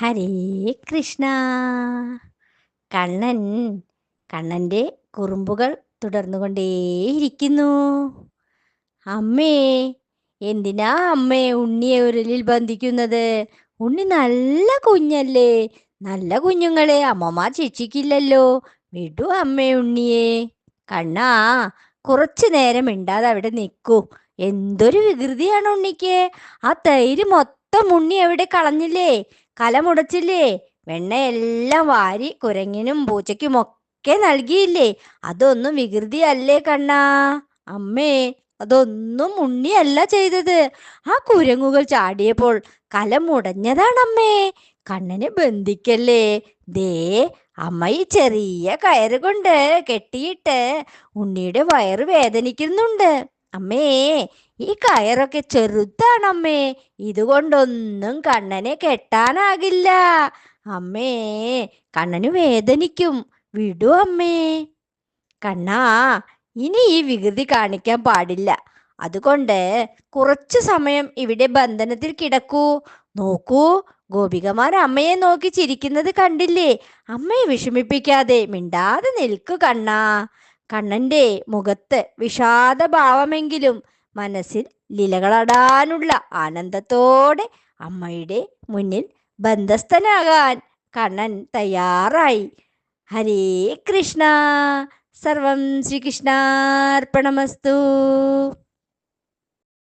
ഹരേ കൃഷ്ണ. കണ്ണൻ കണ്ണന്റെ കുറുമ്പുകൾ തുടർന്നുകൊണ്ടേയിരിക്കുന്നു. അമ്മേ എന്തിനാ അമ്മേ ഉണ്ണിയെ ഉരലിൽ ബന്ധിക്കുന്നത്? ഉണ്ണി നല്ല കുഞ്ഞല്ലേ. നല്ല കുഞ്ഞുങ്ങളെ അമ്മമാർ ശിക്ഷിക്കില്ലല്ലോ. വിടു അമ്മേ ഉണ്ണിയെ. കണ്ണാ കുറച്ചു നേരം മിണ്ടാതെ അവിടെ നിൽക്കൂ. എന്തൊരു വികൃതിയാണ് ഉണ്ണിക്ക്. ആ തൈര് മൊത്തം ഉണ്ണി എവിടെ കളഞ്ഞില്ലേ? കലമുടച്ചില്ലേ വെണ്ണയെല്ലാം വാരി കുരങ്ങിനും പൂച്ചയ്ക്കും ഒക്കെ നൽകിയില്ലേ? അതൊന്നും വികൃതി അല്ലേ കണ്ണാ? അമ്മേ അതൊന്നും ഉണ്ണിയല്ല ചെയ്തത്. ആ കുരങ്ങുകൾ ചാടിയപ്പോൾ കലമുടഞ്ഞതാണമ്മേ കണ്ണനെ ബന്ധിക്കല്ലേ? ദേ അമ്മ ഈ ചെറിയ കയറ് കൊണ്ട് കെട്ടിയിട്ട് ഉണ്ണിയുടെ വയറ് വേദനിക്കുന്നുണ്ട്. അമ്മേ ഈ കയറൊക്കെ ചെറുതാണമ്മേ. ഇതുകൊണ്ടൊന്നും കണ്ണനെ കെട്ടാനാകില്ല. അമ്മേ കണ്ണന് വേദനിക്കും. വിടൂ അമ്മേ. കണ്ണാ ഇനി ഈ വികൃതി കാണിക്കാൻ പാടില്ല. അതുകൊണ്ട് കുറച്ചു സമയം ഇവിടെ ബന്ധനത്തിൽ കിടക്കൂ. നോക്കൂ ഗോപികമാർ അമ്മയെ നോക്കി ചിരിക്കുന്നത് കണ്ടില്ലേ? അമ്മയെ വിഷമിപ്പിക്കാതെ മിണ്ടാതെ നിൽക്കു കണ്ണാ. കണ്ണന്റെ മുഖത്ത് വിഷാദഭാവമെങ്കിലും മനസ്സിൽ ലീലകളടാനുള്ള ആനന്ദത്തോടെ അമ്മയുടെ മുന്നിൽ ബന്ധസ്ഥനാകാൻ കണ്ണൻ തയ്യാറായി. ഹരേ കൃഷ്ണ. സർവം ശ്രീകൃഷ്ണാർപ്പണമസ്തു.